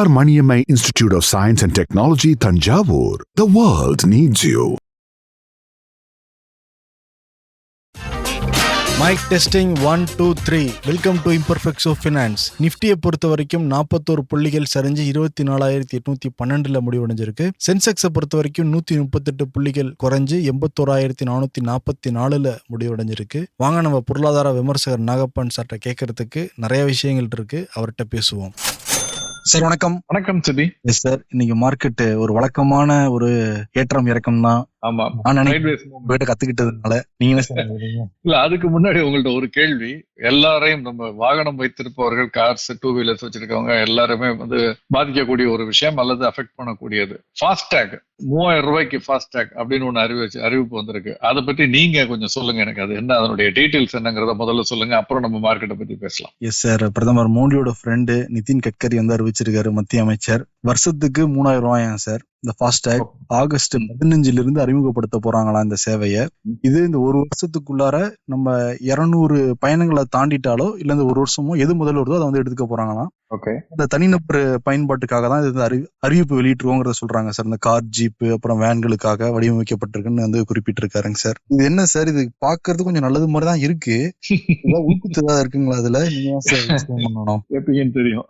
R Maniammai institute of science and technology Thanjavur the world needs you mic testing one two three welcome to imperfects of finance நிஃப்டியை பொறுத்த வரைக்கும் நாற்பத்தோரு புள்ளிகள் சரிஞ்சு இருபத்தி நாலாயிரத்தி எட்நூத்தி பன்னெண்டுல முடிவடைஞ்சிருக்கு. சென்செக்ஸை பொறுத்த வரைக்கும் நூத்தி முப்பத்தெட்டு புள்ளிகள் குறைஞ்சு எண்பத்தோராயிரத்தி நானூத்தி நாற்பத்தி நாலுல முடிவடைஞ்சிருக்கு. வாங்க நம்ம பொருளாதார விமர்சகர் நாகப்பன் சார்ட்ட கேட்கறதுக்கு நிறைய விஷயங்கள் இருக்கு. அவர்கிட்ட பேசுவோம். சார் வணக்கம். வணக்கம் சிபி. எஸ் சார் இன்னைக்கு மார்க்கெட் ஒரு வழக்கமான ஒரு ஏற்றம் இறக்கம் தான் ஆமா. உங்ககிட்ட கத்துக்கிட்டதுனால நீங்க? இல்ல அதுக்கு முன்னாடி உங்கள்ட்ட ஒரு கேள்வி. எல்லாரையும் நம்ம வாகனம் வைத்திருப்பவர்கள் கார்ஸ் டூ வீலர்ஸ் வச்சிருக்கவங்க எல்லாருமே வந்து பாதிக்கக்கூடிய ஒரு விஷயம் அல்லது அஃபெக்ட் பண்ணக்கூடியது. ஃபாஸ்டேக் மூவாயிரம் ரூபாய்க்கு ஃபாஸ்டேக் அப்படின்னு ஒண்ணு அறிவிச்சு அறிவிப்பு வந்திருக்கு. அதை பத்தி நீங்க கொஞ்சம் சொல்லுங்க எனக்கு. அது என்ன அதனுடைய டீடைல்ஸ் என்னங்கிறத முதல்ல சொல்லுங்க. அப்புறம் நம்ம மார்க்கெட்டை பத்தி பேசலாம். எஸ் சார் பிரதமர் மோடியோட ஃப்ரெண்டு நிதின் கட்கரி வந்து அறிவிச்சிருக்காரு மத்திய அமைச்சர். வருஷத்துக்கு மூணாயிரம் ரூபாயா சார் இந்த ஃபாஸ்டேக் ஆகஸ்ட் பதினஞ்சுல இருந்து அறிமுகப்படுத்த போறாங்களா இந்த சேவையை? இது இந்த ஒரு வருஷத்துக்குள்ளார நம்ம இருநூறு பயணங்களை தாண்டிட்டாலோ இல்ல இந்த ஒரு வருஷமோ எது முதல்ல வருதோ அதை வந்து எடுத்துக்க போறாங்களாம்? இந்த தனிநபர் பயன்பாட்டுக்காக தான் இது அறி அறிவிப்பு வெளியிட்டுருவோங்கிறத சொல்றாங்க சார். இந்த கார் ஜீப் அப்புறம் வேன்களுக்காக வடிவமைக்கப்பட்டிருக்குன்னு வந்து குறிப்பிட்டிருக்காருங்க சார். இது என்ன சார்? இது பாக்குறது கொஞ்சம் நல்லது மாதிரி தான் இருக்கு. ஊக்குத்து ஏதாவது இருக்குங்களா அதுல தெரியும்.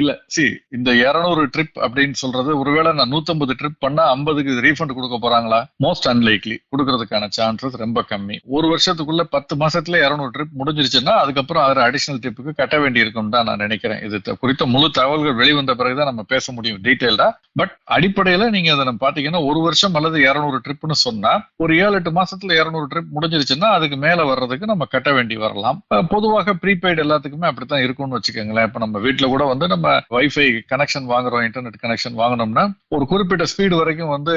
இல்ல சி இந்த 200 ட்ரிப் அப்படின்னு சொல்றது ஒருவேளை நான் 150 ட்ரிப் பண்ணா 50க்கு ரீஃபண்ட் கொடுக்க போறாங்களா? மோஸ்ட் அன்லைக்லி கொடுக்கறதுக்கான சான்சஸ் ரொம்ப கம்மி. ஒரு வருஷத்துக்குள்ள பத்து மாசத்துல 200 ட்ரிப் முடிஞ்சிருச்சுன்னா அதுக்கப்புறம் அதில் அடிஷனல் ட்ரிப்புக்கு கட்ட வேண்டி இருக்கும் தான் நான் நினைக்கிறேன். இது குறித்த முழு தகவல்கள் வெளிவந்த பிறகுதான் நம்ம பேச முடியும் டீட்டெயில்டா பட் அடிப்படையில நீங்க அதை நம்ம பாத்தீங்கன்னா ஒரு வருஷம் அல்லது 200 ட்ரிப்னு சொன்னா ஒரு ஏழு எட்டு மாசத்துல 200 ட்ரிப் முடிஞ்சிருச்சுன்னா அதுக்கு மேல வர்றதுக்கு நம்ம கட்ட வேண்டி வரலாம். பொதுவாக ப்ரீபெய்டு எல்லாத்துக்குமே அப்படித்தான் இருக்கும்னு வச்சுக்கோங்களேன். இப்ப நம்ம வீட்டுல கூட வந்து நம்ம வைஃபை கனெக்ஷன் வாங்குறோம் இன்டர்நெட் கனெக்ஷன் வாங்கினோம்னா ஒரு குறிப்பிட்ட ஸ்பீடு வரைக்கும் வந்து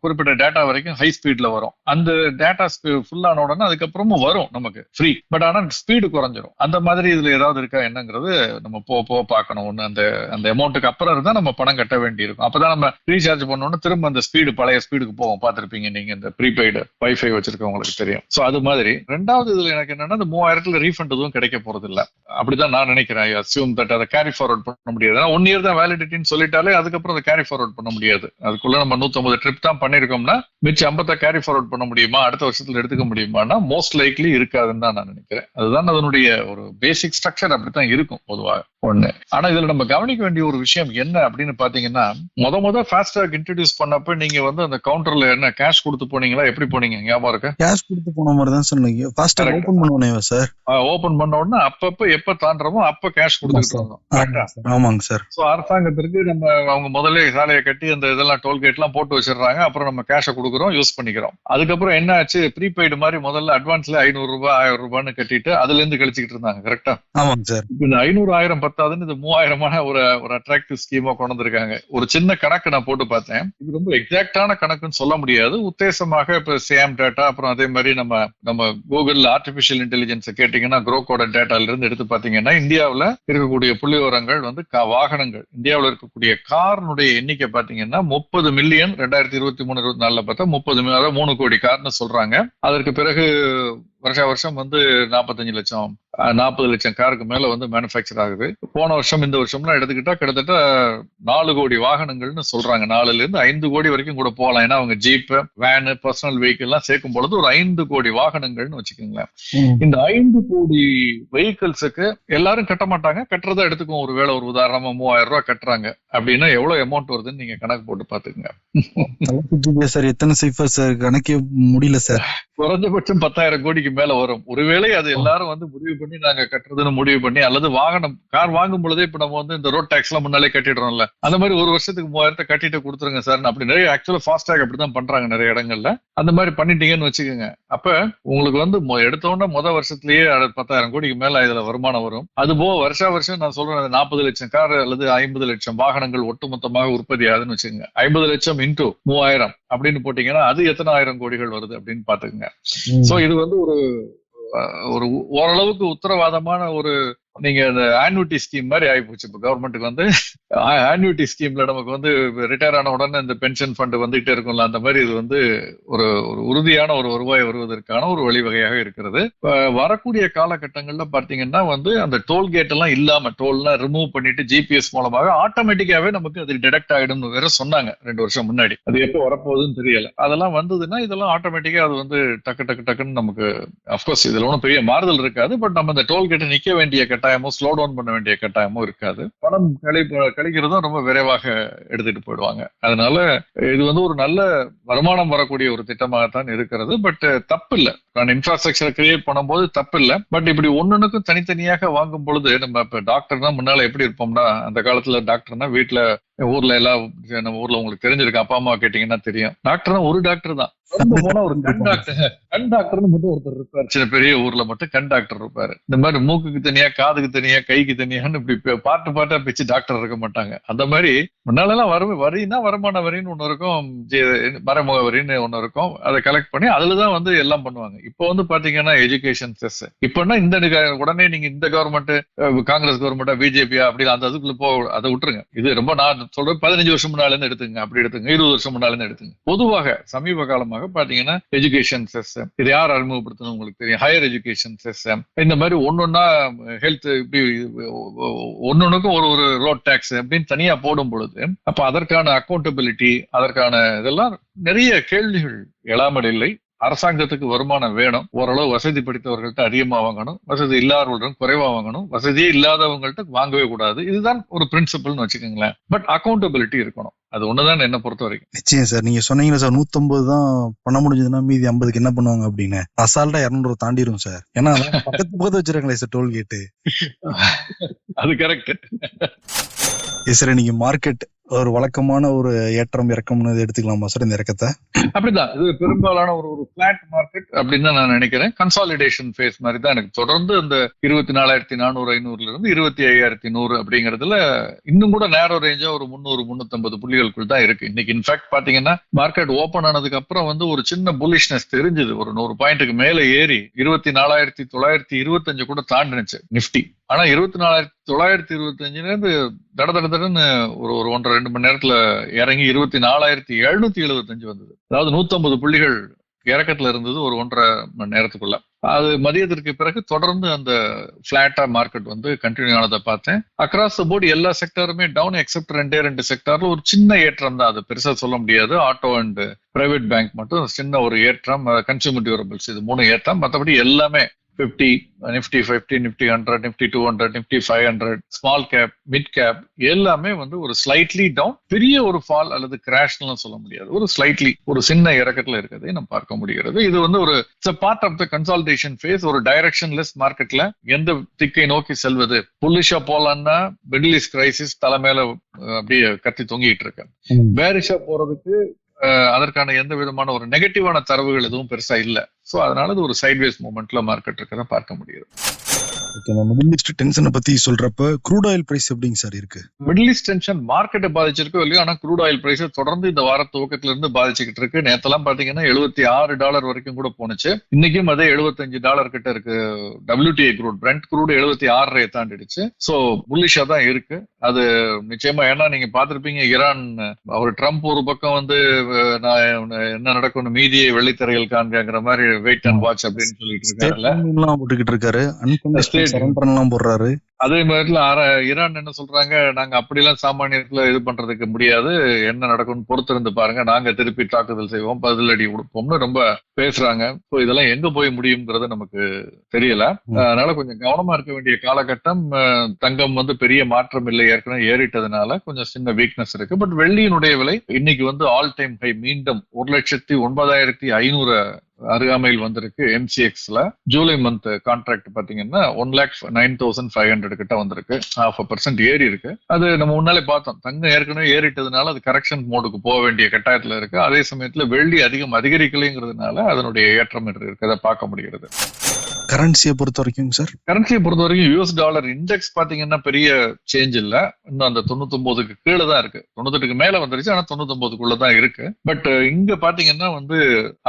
குறிப்பிட்ட டேட்டா வரைக்கும் ஹை ஸ்பீட்ல வரும். அந்த டேட்டா ஃபுல் ஆன உடனே அதுக்கப்புறமும் வரும் நமக்கு ஃப்ரீ பட் ஆனா ஸ்பீடு குறைஞ்சிரும். அந்த மாதிரி இதுல ஏதாவது இருக்கா என்னங்கிறது நம்ம போ போ பார்க்கணும் ஒண்ணு அந்த அந்த அமௌண்ட்டுக்கு அப்புறம் இருந்தா நம்ம பணம் கட்ட வேண்டியிருக்கும். அப்பதான் நம்ம ரீசார்ஜ் பண்ணோம்னா திரும்ப அந்த ஸ்பீடு பழைய ஸ்பீடுக்கு போவோம். பார்த்திருப்பீங்க நீங்க இந்த ப்ரீபெய்டு வைஃபை வச்சிருக்கவங்களுக்கு தெரியும். சோ அது மாதிரி. ரெண்டாவது இதுல எனக்கு என்னன்னா இந்த மூவாயிரத்துல ரீஃபண்ட் எதுவும் கிடைக்க போறது இல்ல அப்படிதான் நான் நினைக்கிறேன். அசியூம் தட் அதை கேரி ஃபார்வர்ட் பண்ண முடியாது. ஏன்னா ஒன் இயர் தான் வேலிடிட்டின்னு சொல்லிட்டாலே அதுக்கப்புறம் அதை கேரி ஃபார்வர்ட் பண்ண முடியாது. அதுக்குள்ள நம்ம 150 ட்ரிப் தான் பண்ணிருக்கோம்னா மிச்சம் ஐம்பத்தை கேரி ஃபார்வர்ட் பண்ண முடியுமா? அடுத்த வருஷத்துல எடுத்துக்க முடியுமானா மோஸ்ட் லைக்லி இருக்காதுன்னு தான் நான் நினைக்கிறேன். அதுதான் அதனுடைய ஒரு பேசிக் ஸ்ட்ரக்சர் அப்படித்தான் இருக்கும் பொதுவாக. ஒண்ணு. ஆனா இதுல நம்ம கவனிக்க வேண்டிய ஒரு விஷயம் என்ன அப்படின்னு பாத்தீங்கன்னா முத முத ஃபாஸ்டாக் இன்ட்ரடியூஸ் பண்ணப்ப நீங்க வந்து அந்த கவுண்டர்ல என்ன கேஷ் கொடுத்து போனீங்களா? எப்படி போனீங்க? ஞாபகம் இருக்கு? கேஷ் கொடுத்து போன மாதிரி தான் சொன்னீங்க ஃபாஸ்டா Correct. ஓபன் பண்ணுவனே சார். ஓபன் பண்ண உடனே அப்பப்ப எப்ப தாண்டறோமோ அப்ப கேஷ் கொடுத்துட்டு இருந்தோம். ஆமாங்க சார். சோ அரசாங்கத்திற்கு நம்ம அவங்க முதல்ல சாலையை கட்டி அந்த இதெல்லாம் டோல்கேட் எல்லாம் போட்டு வச்சிடுறாங்க. அப்புறம் நம்ம கேஷை கொடுக்குறோம் யூஸ் பண்ணிக்கிறோம். அதுக்கப்புறம் என்ன ஆச்சு? ப்ரீபெய்டு மாதிரி முதல்ல அட்வான்ஸ்ல ஐநூறு ரூபாய் ஆயிரம் ரூபான்னு கட்டிட்டு அதுல இருந்து கழிச்சுக்கிட்டு இருந்தாங்க. கரெக்டா ஆமாங்க சார். இந்த ஐநூறு ஆயிரம் பத்தாதுன்னு இது மூவாயிரமான ஒரு ஒரு அட்ராக்டிவ் ஸ்கீமா கொண்டு வந்திருக்காங்க. ஒரு சின்ன கணக்கு நான் போட்டு பார்த்தேன். இது ரொம்ப எக்ஸாக்டான கணக்குன்னு சொல்ல முடியாது. உத்தேசமாக இப்ப சேம் டேட்டா அப்புறம் அதே மாதிரி நம்ம நம்ம கூகுள் ஆர்டிபிஷியல் இன்டெலிஜென்ஸ் கேட்டீங்கன்னா குரோக்கோட டேட்டால இருந்து எடுத்து பாத்தீங்கன்னா இந்தியாவில் இருக்கக்கூடிய புள்ளிவிவரங்கள் வந்து வாகனங்கள். இந்தியாவில் இருக்கக்கூடிய கார்னுடைய எண்ணிக்கை பாத்தீங்கன்னா முப்பது மில்லியன் ரெண்டாயிரத்தி இருபத்தி மூணு இருபத்தி நாலுல பார்த்தா முப்பது அதாவது மூணு கோடி கார்னு சொல்றாங்க. அதற்கு பிறகு வருஷ வருஷம் வந்து நாற்பத்தஞ்சு லட்சம் நாற்பது லட்சம் காருக்கு மேல வந்து மேனுஃபேக்சர் ஆகுது. போன வருஷம் இந்த வருஷம்லாம் எடுத்துக்கிட்டா கிட்டத்தட்ட நாலு கோடி வாகனங்கள்னு சொல்றாங்க. நாலுல இருந்து ஐந்து கோடி வரைக்கும் கூட போகலாம். ஏன்னா அவங்க ஜீப் வேனு பர்சனல் வெஹிக்கிள் எல்லாம் சேர்க்கும் பொழுது ஒரு ஐந்து கோடி வாகனங்கள்னு வச்சுக்கோங்களேன். இந்த ஐந்து கோடி வெஹிக்கிள்ஸுக்கு எல்லாரும் கட்ட மாட்டாங்க. கட்டுறதா எடுத்துக்குவோம். ஒரு வேளை ஒரு உதாரணமா மூவாயிரம் ரூபாய் கட்டுறாங்க. அப்படின்னா எவ்வளவு அமௌண்ட் வருதுன்னு நீங்க கணக்கு போட்டு பாத்துக்கங்க சார் எத்தனை சைஃபர் சார் கணக்கே முடியல சார் குறைஞ்சபட்சம் பத்தாயிரம் கோடிக்கு மேல வரும். ஒருவேளை அது எல்லாரும் வந்து முடிவு பண்ணி நாங்க கட்டுறதுன்னு முடிவு பண்ணி அல்லது வாகனம் கார் வாங்கும் பொழுதே இப்ப நம்ம வந்து இந்த ரோட் டாக்ஸ் எல்லாம் முன்னாலே கட்டிடுறோம்ல. அந்த மாதிரி ஒரு வருஷத்துக்கு மூவாயிரத்தை கட்டிட்டு கொடுத்துருங்க சார் அப்படி நிறைய ஆக்சுவலா ஃபாஸ்டாக் அப்படிதான் பண்றாங்க நிறைய இடங்கள்ல. அந்த மாதிரி பண்ணிட்டீங்கன்னு வச்சுக்கோங்க. அப்ப உங்களுக்கு வந்து மொ- எடுத்த உடனே முத வருஷத்துலயே பத்தாயிரம் கோடிக்கு மேல இதுல வருமானம் வரும். அது போக வருஷா வருஷம் நான் சொல்றேன் நாற்பது லட்சம் கார் அல்லது ஐம்பது லட்சம் வாகனங்கள் ஒட்டுமொத்தமாக உற்பத்தி ஆகுதுன்னு வச்சுக்கோங்க. ஐம்பது லட்சம் இன்டூ மூவாயிரம் அப்படின்னு போட்டீங்கன்னா அது எத்தனை ஆயிரம் கோடிகள் வருது அப்படின்னு பாத்துக்கோங்க சோ இது வந்து ஒரு ஒரு ஓரளவுக்கு உத்தரவாதமான ஒரு நீங்க அந்த ஆன்யூட்டி ஸ்கீம் மாதிரி ஆயிப்போச்சு. இப்போ கவர்மெண்ட்டுக்கு வந்து ஆன்யூட்டி ஸ்கீம்ல நமக்கு வந்து ரிட்டையர் ஆன உடனே இந்த பென்ஷன் ஃபண்ட் வந்துகிட்டே இருக்கும்ல அந்த மாதிரி இது வந்து ஒரு ஒரு உறுதியான ஒரு வருவாய் வருவதற்கான ஒரு வழிவகையாக இருக்கிறது. வரக்கூடிய காலகட்டங்கள்ல பாத்தீங்கன்னா வந்து அந்த டோல்கேட் எல்லாம் இல்லாம டோல்லாம் ரிமூவ் பண்ணிட்டு ஜிபிஎஸ் மூலமாக ஆட்டோமேட்டிக்காவே நமக்கு அது டிடெக்ட் ஆகிடும்னு வேற சொன்னாங்க ரெண்டு வருஷம் முன்னாடி. அது எப்போ வரப்போகுதுன்னு தெரியல. அதெல்லாம் வந்ததுன்னா இதெல்லாம் ஆட்டோமேட்டிக்கா அது வந்து டக்கு டக்கு டக்குன்னு நமக்கு அப்கோர்ஸ் இதுல ஒன்றும் பெரிய மாறுதல் இருக்காது. பட் நம்ம இந்த டோல்கேட்டை நிக்க வேண்டிய கட்டம் கட்டாயமோ ஸ்லோ டவுன் பண்ண வேண்டிய கட்டாயமோ இருக்காது. பணம் கழி கழிக்கிறதும் ரொம்ப விரைவாக எடுத்துட்டு போயிடுவாங்க. அதனால இது வந்து ஒரு நல்ல வருமானம் வரக்கூடிய ஒரு திட்டமாகத்தான் இருக்கிறது. பட் தப்பு இல்லை நான் இன்ஃப்ராஸ்ட்ரக்சர் கிரியேட் பண்ணும்போது தப்பு இல்ல பட் இப்படி ஒன்னொன்னுக்கும் தனித்தனியாக வாங்கும் பொழுது நம்ம இப்ப டாக்டர்னா முன்னால எப்படி இருப்போம்னா அந்த காலத்துல டாக்டர்னா வீட்டுல ஊர்ல எல்லாம் நம்ம ஊர்ல உங்களுக்கு தெரிஞ்சிருக்கு அப்பா அம்மா கேட்டீங்கன்னா தெரியும். டாக்டர்னா ஒரு டாக்டர் தான். கண் டாக்டர்னு மட்டும் ஒருத்தர் இருப்பார். சின்ன பெரிய ஊர்ல மட்டும் கண் டாக்டர் இருப்பாரு. இந்த மாதிரி மூக்குக்கு தனியா காதுக்கு தனியா கைக்கு தனியான்னு இப்படி பாட்டு பாட்டா பிச்சு டாக்டர் இருக்க மாட்டாங்க. அந்த மாதிரி முன்னால எல்லாம் வரும் வரின்னா வருமான வரின்னு ஒண்ணு இருக்கும் மறைமுக வரின்னு ஒண்ணு இருக்கும். அதை கலெக்ட் பண்ணி அதுலதான் வந்து எல்லாம் பண்ணுவாங்க. இப்போ வந்து பாத்தீங்கன்னா எஜுகேஷன் செஸ் இப்பன்னா இந்த உடனே நீங்க இந்த கவர்மெண்ட் காங்கிரஸ் கவர்மெண்டா பிஜேபியா அப்படி அந்த அதுக்குள்ள போ அதை விட்டுருங்க. இது ரொம்ப நான் சொல்றேன் பதினஞ்சு வருஷம் முன்னால இருந்து எடுத்துங்க அப்படி எடுத்துங்க இருபது வருஷம் முன்னால இருந்து எடுத்துங்க பொதுவாக சமீப காலமாக பாத்தீங்கன்னா எஜுகேஷன் சிஸ்டம் இதை யார் அறிமுகப்படுத்தணும் உங்களுக்கு தெரியும்? ஹையர் எஜுகேஷன் சிஸ்டம் இந்த மாதிரி ஒன்னொன்னா ஹெல்த் இப்படி ஒன்னொன்னுக்கும் ஒரு ஒரு ரோட் டேக்ஸ் அப்படின்னு தனியா போடும் பொழுது அப்ப அதற்கான அக்கௌண்டபிலிட்டி அதற்கான இதெல்லாம் நிறைய கேள்விகள் எழாமல் இல்லை அரசாங்கத்துக்கு வருமானம் வேணும். ஓரளவு வசதி படைத்தவர்கள்ட்ட அதிகமா வாங்கணும். வசதி இல்லாதவர்களிடம் குறைவா வாங்கணும். வசதியே இல்லாதவங்கள்ட்ட வாங்கவே கூடாது. இதுதான் ஒரு பிரின்சிபல்னு வச்சுக்கோங்களேன். பட் அக்கௌண்டபிலிட்டி இருக்கணும். அது ஒண்ணுதான் என்ன பொறுத்த வரைக்கும் நிச்சயம் சார். நீங்க சொன்னீங்களா சார் நூத்தம்பது தான் பண்ண முடிஞ்சதுன்னா மீதி ஐம்பதுக்கு என்ன பண்ணுவாங்க அப்படின்னு. அசால்ட்டா இரநூறு தாண்டிரும் சார். ஏன்னா பக்கத்து பக்கத்து வச்சிருக்காங்களே சார் டோல்கேட்டு. அது கரெக்ட் சார் நீங்க மார்க்கெட் ஒரு வழக்கமான ஒரு ஏற்றம் இறக்கம்னு எடுத்துக்கலாமா சார் இந்த இறக்கத்தை? அப்படிதான். இது பெரும்பாலான ஒரு ஒரு பிளாட் மார்க்கெட் அப்படின்னு தான் நான் நினைக்கிறேன். கன்சாலிடேஷன் ஃபேஸ் மாதிரி தான் எனக்கு தொடர்ந்து இந்த இருபத்தி நாலாயிரத்தி நானூறு ஐநூறுல இருந்து இருபத்தி ஐயாயிரத்தி நூறு அப்படிங்கறதுல இன்னும் கூட நேரோ ரேஞ்சா ஒரு முந்நூறு முன்னூத்தி புள்ளிகளுக்குள் தான் இருக்கு. இன்னைக்கு இன்ஃபேக்ட் பாத்தீங்கன்னா மார்க்கெட் ஓபன் ஆனதுக்கு அப்புறம் வந்து ஒரு சின்ன புல்லிஷ்னஸ் தெரிஞ்சது. ஒரு நூறு பாயிண்ட்டுக்கு மேல ஏறி இருபத்தி நாலாயிரத்தி தொள்ளாயிரத்தி இருபத்தஞ்சு கூட தாண்டினுச்சு. நிஃப்டி ஆனா இருபத்தி நாலாயிரத்தி தொள்ளாயிரத்தி இருபத்தி இருந்து தட தட தடன்னு ஒரு ஒரு ஒன்றரை ரெண்டு மணி நேரத்துல இறங்கி இருபத்தி நாலாயிரத்தி எழுநூத்தி எழுபத்தஞ்சு வந்தது. அதாவது நூத்தம்பது புள்ளிகள் இறக்கத்துல இருந்தது ஒரு ஒன்றரை மணி நேரத்துக்குள்ள. அது மதியத்திற்கு பிறகு தொடர்ந்து அந்த பிளாட்டா மார்க்கெட் வந்து கண்டினியூ ஆனதை பார்த்தேன். அக்ராஸ் த போர்டு எல்லா செக்டருமே டவுன் எக்ஸப்ட் ரெண்டே ரெண்டு செக்டர்ல ஒரு சின்ன ஏற்றம் தான். அது பெருசா சொல்ல முடியாது. ஆட்டோ அண்ட் பிரைவேட் பேங்க் மட்டும் சின்ன ஒரு ஏற்றம். கன்சியூமர் டியூரபிள்ஸ் இது மூணு ஏற்றம். மற்றபடி எல்லாமே fifty Nifty fifty Nifty hundred Nifty two hundred Nifty five hundred small cap mid cap எல்லாமே வந்து ஒரு ஸ்லைட்லி டவுன் பெரிய ஒரு ஃபால் அல்லது கிராஷ்லாம் சொல்ல முடியாது. ஒரு ஸ்லைட்லி ஒரு சின்ன இறக்கத்துல இருக்கிறதை நம்ம பார்க்க முடிகிறது. இது வந்து ஒரு part of the consultation phase ஒரு டைரக்ஷன்லெஸ் மார்க்கெட்ல எந்த திக்கை நோக்கி செல்வது? புல்லிஷா போலான்னா மிடில் ஈஸ்ட் கிரைசிஸ் தலைமையில அப்படியே கத்தி தொங்கிட்டு இருக்கு. பேரிஷா போறதுக்கு அதற்கான எந்த விதமான ஒரு நெகட்டிவான தரவுகள் எதுவும் பெருசா இல்ல. சோ அதனால இது ஒரு சைட்வேஸ் மூமெண்ட்ல மார்க்கெட் இருக்கதை பார்க்க முடியுது. மிடில் ஈஸ்ட் டென்ஷனை பத்தி சொல்றப்ப க்ரூட் ஆயில் பிரைஸ் எப்படிங்க சார் இருக்கு? மிடில் ஈஸ்ட் டென்ஷன் மார்க்கெட்டை பாதிச்சிருக்கோ இல்லையோ ஆனா க்ரூட் ஆயில் பிரைஸ் தொடர்ந்து இந்த வார துவக்கத்துல இருந்து பாதிச்சுக்கிட்டு இருக்கு. நேத்தெல்லாம் பாத்தீங்கன்னா எழுபத்தி ஆறு டாலர் வரைக்கும் கூட போனுச்சு இன்னைக்கும் அதே 75 டாலர் கிட்ட இருக்கு WTI க்ரூட் பிரெண்ட் க்ரூட் எழுபத்தி ஆறு தாண்டிடுச்சு. சோ புல்லிஷா தான் இருக்கு. அது நிச்சயமா ஏன்னா நீங்க பாத்திருப்பீங்க ஈரான் அவர் ட்ரம்ப் ஒரு பக்கம் வந்து நான் என்ன நடக்கும்னு மீதியை வெள்ளித்திரையில் காண்கிற மாதிரி வெயிட் அண்ட் வாட்ச் அப்படின்னு சொல்லிட்டு எல்லாம் போட்டுக்கிட்டு இருக்காரு. சரண்டர்லாம் போடுறாரு. அதே மாதிரில அர- ஈரான் என்ன சொல்றாங்க நாங்க அப்படிலாம் சாமானியத்துல இது பண்றதுக்கு முடியாது. என்ன நடக்கும்னு பொறுத்திருந்து பாருங்க. நாங்க திருப்பி தாக்குதல் செய்வோம். பதிலடி கொடுப்போம்னு ரொம்ப பேசுறாங்க. இப்போ இதெல்லாம் எங்க போய் முடியுங்கிறது நமக்கு தெரியல. அதனால கொஞ்சம் கவனமா இருக்க வேண்டிய காலகட்டம் தங்கம் வந்து பெரிய மாற்றம் இல்லை. ஏற்கனவே ஏறிட்டதுனால கொஞ்சம் சின்ன வீக்னஸ் இருக்கு. பட் வெள்ளியினுடைய விலை இன்னைக்கு வந்து ஆல் டைம் ஹை மீண்டும் ஒரு லட்சத்தி ஒன்பதாயிரத்தி ஐநூறு அருகாமையில் வந்திருக்கு எம்சிஎக்ஸ்ல ஜூலை மந்த் கான்ட்ராக்ட் பாத்தீங்கன்னா one lakh nine thousand five hundred கிட்ட வந்திருக்கு. ஹாஃப் பர்சன்ட் ஏறி இருக்கு. அது நம்ம முன்னாலே பார்த்தோம். தங்கம் ஏற்கனவே ஏறிட்டதுனால அது கரெக்ஷன் மோடுக்கு போக வேண்டிய கட்டாயத்துல இருக்கு. அதே சமயத்துல வெள்ளி அதிகம் அதிகரிக்கலைங்கிறதுனால அதனுடைய ஏற்றம் இருக்கு. இருக்கிறத பார்க்க முடிகிறது. கரன்சியை பொறுத்த வரைக்கும் சார். கரன்சியை பொறுத்த வரைக்கும் யூஎஸ் டாலர் இண்டெக்ஸ் பாத்தீங்கன்னா பெரிய சேஞ்ச் இல்ல. இன்னும் அந்த தொண்ணூத்தொன்பதுக்கு கீழே தான் இருக்கு. தொண்ணூத்தெட்டுக்கு மேல வந்துருச்சு ஆனா தொண்ணூத்தொன்பதுக்குள்ள தான் இருக்கு. பட் இங்க பாத்தீங்கன்னா வந்து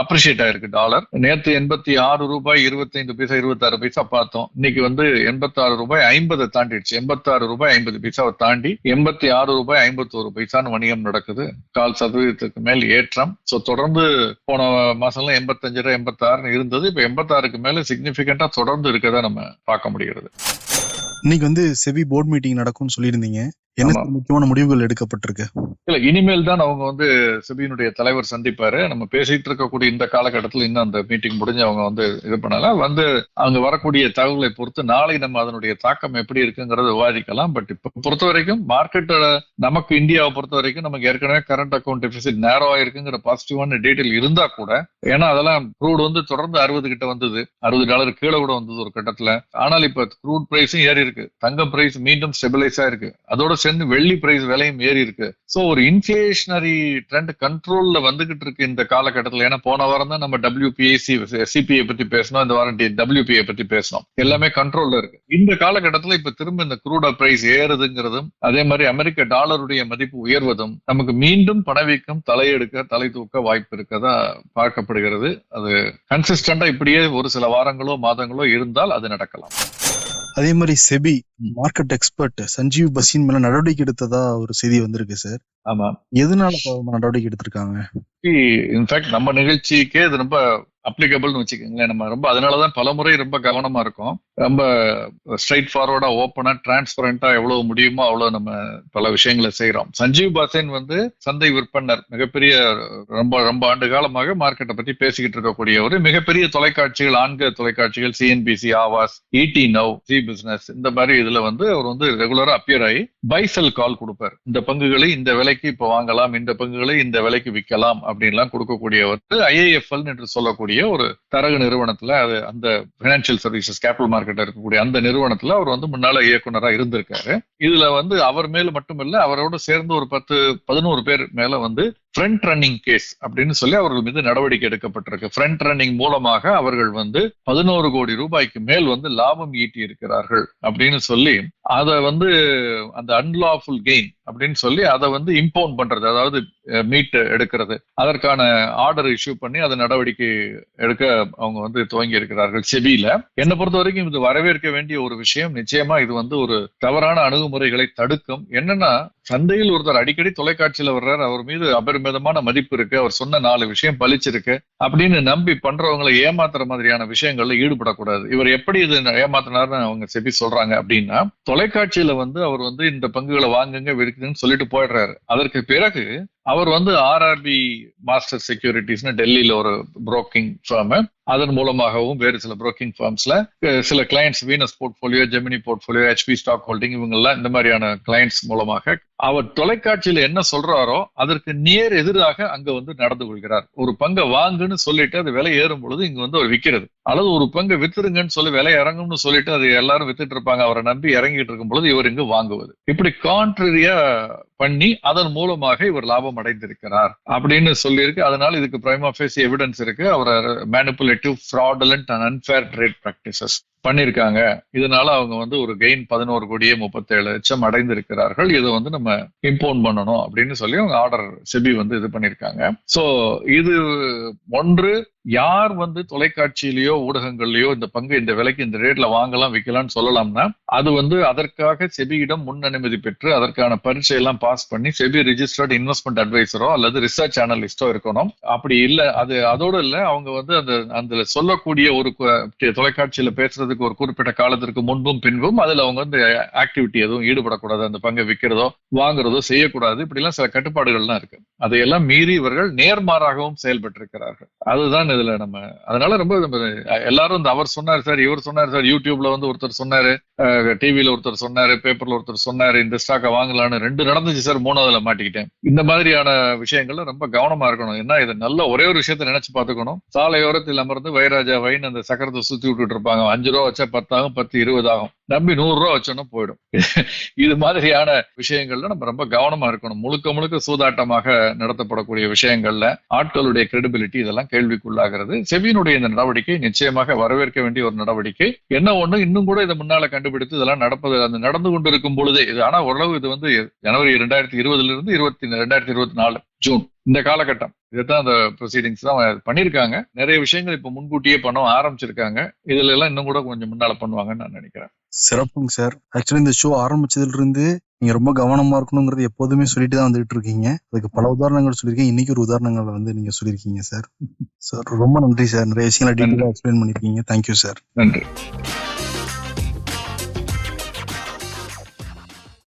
அப்ரிஷியேட் ஆயிருக்கு டாலர் நேற்று எண்பத்தி ஆறு ரூபாய் இருபத்தைந்து பைசா இருபத்தாறு பைசா பார்த்தோம். இன்னைக்கு வந்து எண்பத்தாறு ரூபாய் ஐம்பதை தாண்டிடுச்சு. எண்பத்தாறு ரூபாய் ஐம்பது பைசாவை தாண்டி எண்பத்தி ஆறு ரூபாய் ஐம்பத்தோரு பைசான்னு வணிகம் நடக்குது. கால் சதவீதத்துக்கு மேல் ஏற்றம். ஸோ தொடர்ந்து போன மாசம்லாம் எண்பத்தஞ்சு எண்பத்தாறுன்னு இருந்தது. இப்போ எண்பத்தாறுக்கு மேல சிக்னிபிகண்டா தொடர்ந்து இருக்கதை நம்ம பார்க்க முடிகிறது. இன்னைக்கு வந்து செவி போர்ட் மீட்டிங் நடக்கும்னு சொல்லியிருந்தீங்க. என்ன. முக்கியமான முடிவுகள் எடுக்கப்பட்டிருக்கு? இல்ல இனிமேல் தான் அவங்க வந்து செபியினுடைய தலைவர் சந்திப்பாரு. நம்ம பேசிட்டு இருக்கக்கூடிய இந்த காலகட்டத்தில் இன்னும் அந்த மீட்டிங் முடிஞ்சு அவங்க வந்து இது பண்ணல வந்து அவங்க வரக்கூடிய தகவலை பொறுத்து நாளை நம்ம அதனுடைய தாக்கம் எப்படி இருக்குங்கிறத விவாதிக்கலாம். பட் இப்ப பொறுத்த வரைக்கும் மார்க்கெட்டோட நமக்கு இந்தியாவை பொறுத்த வரைக்கும் நமக்கு ஏற்கனவே கரண்ட் அக்கௌண்ட் டெபிசிட் நேரோ ஆயிருக்குங்கிற பாசிட்டிவான டீட்டெயில் இருந்தா கூட ஏன்னா அதெல்லாம் க்ரூட் வந்து தொடர்ந்து அறுபது கிட்ட வந்தது. அறுபது டாலர் கீழே கூட வந்தது ஒரு கட்டத்துல. ஆனால் இப்ப க்ரூட் பிரைஸும் ஏறி இருக்கு. தங்கம் பிரைஸ் மீண்டும் ஸ்டெபிலைஸ் ஆயிருக்கு. அதோட சேர்ந்து வெள்ளி பிரைஸ் விலையும் ஏறி இருக்கு. சோ ஒரு இன்ஃபிளேஷனரி ட்ரெண்ட் கண்ட்ரோல்ல வந்துகிட்டு இருக்கு இந்த காலகட்டத்தில். ஏன்னா போன வாரம் தான் நம்ம டபிள்யூபிஎஸ்சி சிபிஐ பத்தி பேசணும் இந்த வாரம் டபிள்யூபிஐ பத்தி பேசணும் எல்லாமே கண்ட்ரோல்ல இருக்கு. இந்த காலகட்டத்தில் இப்ப திரும்ப இந்த குரூட பிரைஸ் ஏறுதுங்கிறதும் அதே மாதிரி அமெரிக்க டாலருடைய மதிப்பு உயர்வதும் நமக்கு மீண்டும் பணவீக்கம் தலையெடுக்க தலை தூக்க வாய்ப்பு இருக்கதா பார்க்கப்படுகிறது. அது கன்சிஸ்டண்டா இப்படியே ஒரு சில வாரங்களோ மாதங்களோ இருந்தால் அது நடக்கலாம். அதே மாதிரி SEBI. Market expert Sanjeev Bhasin மேல நடவடிக்கை எடுத்ததா ஒரு செய்தி வந்திருக்கு சார். ஆமா. எதனால நடவடிக்கை எடுத்திருக்காங்க? இன்ஃபேக்ட் நம்ம நிகழ்ச்சிக்கே இது ரொம்ப அப்ளிகபிள்னு வச்சுக்கோங்களேன். நம்ம ரொம்ப அதனாலதான் பலமுறை ரொம்ப கவனமா இருக்கும். ரொம்ப ஸ்ட்ரைட் ஃபார்வர்டா ஓப்பனா டிரான்ஸ்பரண்டா எவ்வளவு முடியுமோ அவ்வளவு நம்ம பல விஷயங்களை செய்யறோம் சஞ்சீவ் பாசேன் வந்து சந்தை விற்பனர் மிகப்பெரிய ரொம்ப ரொம்ப ஆண்டு காலமாக மார்க்கெட்டை பத்தி பேசிக்கிட்டு இருக்கக்கூடியவர். மிகப்பெரிய தொலைக்காட்சிகள் ஆண்க தொலைக்காட்சிகள் சிஎன்பிசி ஆவாஸ் இடி நவ் சி பிசினஸ் இந்த மாதிரி இதுல வந்து அவர் வந்து ரெகுலரா அப்பியர் ஆகி பைசல் கால் கொடுப்பார். இந்த பங்குகளை இந்த விலைக்கு இப்போ வாங்கலாம் இந்த பங்குகளை இந்த விலைக்கு விற்கலாம் அப்படின்லாம் கொடுக்கக்கூடியவர். ஐஏஎஃப்எல் என்று சொல்லக்கூடிய ஒரு தரகு நிறுவனத்துல அது அந்த பினான்சியல் சர்வீசஸ் கேபிட்டல் மார்க்கெட் இருக்கக்கூடிய அந்த நிறுவனத்துல அவர் வந்து முன்னால இயக்குனரா இருந்திருக்காரு. இதுல வந்து அவர் மேல மட்டும் இல்ல அவரோட சேர்ந்து ஒரு பத்து பதினோரு பேர் மேல வந்து ஃப்ரண்ட் ரன்னிங் கேஸ் அப்படின்னு சொல்லி அவர்கள் மீது நடவடிக்கை எடுக்கப்பட்டிருக்கு. ஃப்ரண்ட் ரன்னிங் மூலமாக அவர்கள் வந்து பதினோரு கோடி ரூபாய்க்கு மேல் வந்து லாபம் ஈட்டி இருக்கிறார்கள் அப்படின்னு சொல்லி அதை வந்து அந்த அன்லாஃபுல் கெயின் அப்படின்னு சொல்லி அதை வந்து இம்பவுண்ட் பண்றது அதாவது மீட் எடுக்கிறது. அதற்கான ஆர்டர் இஷ்யூ பண்ணி அதை நடவடிக்கை எடுக்க அவங்க வந்து துவங்கி இருக்கிறார்கள் செபியில. என்னை பொறுத்த வரைக்கும் இது வரவேற்க வேண்டிய ஒரு விஷயம். நிச்சயமா இது வந்து ஒரு தவறான அணுகுமுறைகளை தடுக்கும். என்னன்னா சந்தையில் ஒருத்தர் அடிக்கடி தொலைக்காட்சியில வர்றார் அவர் மீது விதமான மதிப்பு இருக்கு. அவர் சொன்ன நாலு விஷயம் பலிச்சிருக்கு அப்படின்னு நம்பி பண்றவங்களை ஏமாத்துற மாதிரியான விஷயங்கள்ல ஈடுபடக்கூடாது. இவர் எப்படி இது ஏமாத்தினார்னு அவங்க செபி சொல்றாங்க அப்படின்னா தொலைக்காட்சியில வந்து அவர் வந்து இந்த பங்குகளை வாங்குங்க விற்குதுன்னு சொல்லிட்டு போயிடுறாரு. அதற்கு பிறகு அவர் வந்து ஆர்ஆர்பி மாஸ்டர் செக்யூரிட்டிஸ்னு டெல்லியில ஒரு புரோக்கிங் ஃபார்ம் அதன் மூலமாகவும் வேறு சில புரோக்கிங் ஃபார்ம்ஸ்ல சில clients Venus portfolio Gemini portfolio HP stock holding இவங்கெல்லாம் இந்த மாதிரியான கிளைண்ட்ஸ் மூலமாக அவர் தொலைக்காட்சியில என்ன சொல்றாரோ அதற்கு நேர் எதிராக அங்க வந்து நடந்து கொள்கிறார். ஒரு பங்கை வாங்குன்னு சொல்லிட்டு அது விலை ஏறும் பொழுது இங்க வந்து அவர் விற்கிறது. அல்லது ஒரு பங்கை வித்துருங்கன்னு சொல்லி விலை இறங்கும்னு சொல்லிட்டு அது எல்லாரும் வித்துட்டு இருப்பாங்க. அவரை நம்பி இறங்கிட்டு இருக்கும் பொழுது இவர் இங்கு வாங்குவது. இப்படி கான்ட்ரரியா பண்ணி அதன் மூலமாக இவர் லாபம் அடைந்திருக்கிறார். அப்படின்னு சொல்லியிருக்கு. அதனால இதுக்கு பிரைம் ஆஃபேஸ் எவிடன்ஸ் இருக்கு. அவரை அவர் To fraudulent and unfair trade practices. பண்ணியிருக்காங்க இதனால அவங்க வந்து ஒரு கெயின் பதினோரு கோடியே முப்பத்தேழு லட்சம் அடைந்திருக்கிறார்கள். இதை வந்து நம்ம இம்போன் பண்ணணும் அப்படின்னு சொல்லி அவங்க ஆர்டர் செபி வந்து இது பண்ணிருக்காங்க. சோ இது ஒன்று யார் வந்து தொலைக்காட்சியிலயோ ஊடகங்கள்லயோ இந்த பங்கு இந்த விலைக்கு இந்த ரேட்ல வாங்கலாம் விற்கலாம்னு சொல்லலாம்னா அது வந்து அதற்காக செபியிடம் முன் அனுமதி பெற்று அதற்கான பரீட்சை எல்லாம் பாஸ் பண்ணி செபி ரிஜிஸ்டர்ட் இன்வெஸ்ட்மெண்ட் அட்வைசரோ அல்லது ரிசர்ச் அனலிஸ்டோ இருக்கணும். அப்படி இல்ல அது அதோட இல்ல அவங்க வந்து அந்த அந்த சொல்லக்கூடிய ஒரு தொலைக்காட்சியில பேசுறதுக்கு அதுக்கு ஒரு குறிப்பிட்ட காலத்திற்கு முன்பும் பின்பும் அதுல அவங்க வந்து ஆக்டிவிட்டி எதுவும் ஈடுபடக்கூடாது அந்த பங்கை விற்கிறதோ வாங்குறதோ செய்யக்கூடாது. இப்படி எல்லாம் சில கட்டுப்பாடுகள்லாம் இருக்கு. அதையெல்லாம் மீறி இவர்கள் நேர்மாறாகவும் செயல்பட்டிருக்கிறார்கள். அதுதான் இதுல நம்ம அதனால ரொம்ப எல்லாரும் இந்த அவர் சொன்னார் சார் இவர் சொன்னார் சார் யூடியூப்ல வந்து ஒருத்தர் சொன்னாரு டிவியில ஒருத்தர் சொன்னாரு பேப்பர்ல ஒருத்தர் சொன்னாரு இந்த ஸ்டாக்கை வாங்கலாம்னு ரெண்டு நடந்துச்சு சார் மூணாவதுல மாட்டிக்கிட்டேன். இந்த மாதிரியான விஷயங்கள்ல ரொம்ப கவனமா இருக்கணும். ஏன்னா இது நல்ல ஒரே ஒரு விஷயத்த நினைச்சு பாத்துக்கணும் சாலையோரத்தில் அமர்ந்து வைராஜா வைன் அந்த சக்கரத்தை சுத்தி விட்டுட்டு இருப்பாங்க. அஞ்சு ரூபா வச்சா பத்தாகும் பத்து இருபது ஆகும் நம்பி நூறு ரூபா வச்சோன்னா போயிடும். இது மாதிரியான விஷயங்கள்ல நம்ம ரொம்ப கவனமா இருக்கணும். முழுக்க முழுக்க சூதாட்டமாக நடத்தப்படக்கூடிய விஷயங்கள்ல ஆட்களுடைய கிரெடிபிலிட்டி இதெல்லாம் கேள்விக்குள்ளாகிறது. செவியினுடைய இந்த நடவடிக்கை நிச்சயமாக வரவேற்க வேண்டிய ஒரு நடவடிக்கை. என்ன ஒண்ணு? இன்னும் கூட இதை முன்னால கண்டுபிடித்து இதெல்லாம் நடப்பது அந்த நடந்து கொண்டிருக்கும் பொழுதே. இது ஆனா ஓரளவு இது வந்து ஜனவரி ரெண்டாயிரத்தி இருபதுல இருந்து இருபத்தி ரெண்டாயிரத்தி இருபத்தி நாலு. ஜூன் இந்த காலகட்டம். இதுதான் அந்த ப்ரொசீடிங்ஸ் தான் பண்ணிருக்காங்க. நிறைய விஷயங்கள் இப்ப முன்கூட்டியே பண்ண ஆரம்பிச்சிருக்காங்க. இதுல எல்லாம் இன்னும் கூட கொஞ்சம் முன்னால பண்ணுவாங்கன்னு நான் நினைக்கிறேன். சிறப்புங்க சார். ஆக்சுவலி இந்த ஷோ ஆரம்பிச்சதுல இருந்து நீங்க ரொம்ப கவனமா இருக்கணுங்கிறது எப்போதுமே சொல்லிட்டு தான் வந்துட்டு இருக்கீங்க அதுக்கு பல உதாரணங்கள் சொல்லியிருக்கீங்க இன்னைக்கு ஒரு உதாரணங்கள் வந்து நீங்க சொல்லியிருக்கீங்க சார். சார் ரொம்ப நன்றி சார். நிறைய விஷயங்களை டீட்டெயிலாக எக்ஸ்பிளைன் பண்ணிருக்கீங்க தேங்க்யூ சார். நன்றி.